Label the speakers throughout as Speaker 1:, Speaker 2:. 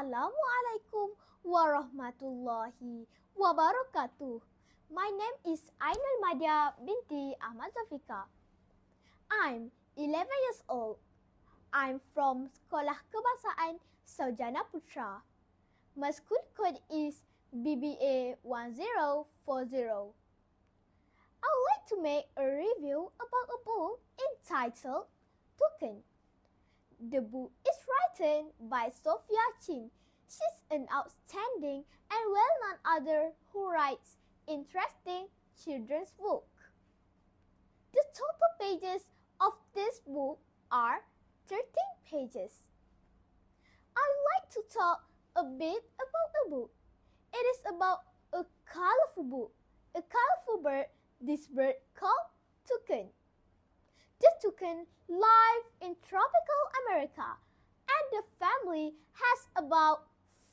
Speaker 1: Assalamualaikum warahmatullahi wabarakatuh. My name is Ainul Madia binti Ahmad Zafika. I'm 11 years old. I'm from Sekolah Kebangsaan Saujana Putra. My school code is BBA 1040. I would like to make a review about a book entitled Toucan. The book is written by Sophia Chin. She's an outstanding and well-known author who writes interesting children's book. The total pages of this book are 13 pages. I'd like to talk a bit about the book. It is about a colorful book, a colorful bird, this bird called toucan. Toucan lives in tropical America and the family has about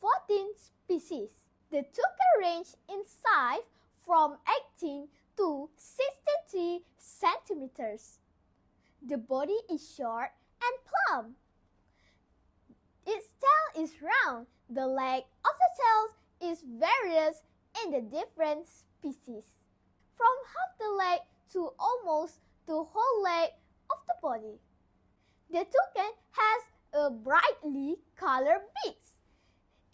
Speaker 1: 14 species. The toucan range in size from 18 to 63 centimeters. The body is short and plump. Its tail is round. The leg of the tail is various in the different species. From half the leg to almost the whole leg body. The toucan has a brightly colored beak.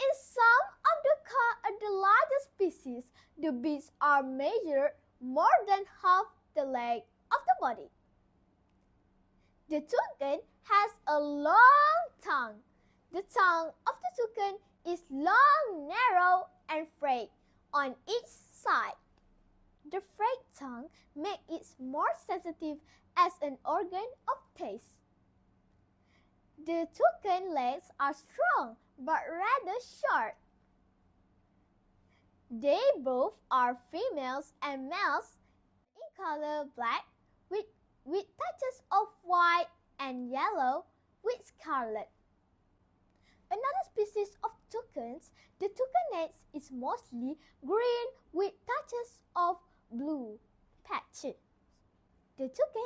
Speaker 1: In some of the, uh, the larger species, the beaks are measured more than half the length of the body. The toucan has a long tongue. The tongue of the toucan is long, narrow, and frayed on each side. The frayed tongue makes it more sensitive as an organ of taste. The toucan legs are strong but rather short. They both are females and males in color black with, with touches of white and yellow with scarlet. Another species of toucans, the toucanet is mostly green with touches of blue patches.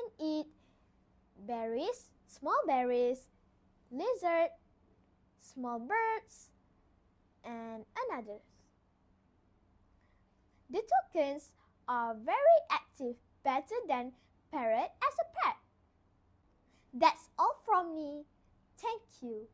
Speaker 1: Toucan eat berries, small berries, lizard, small birds, and others. The toucans are very active, better than parrot as a pet. That's all from me. Thank you.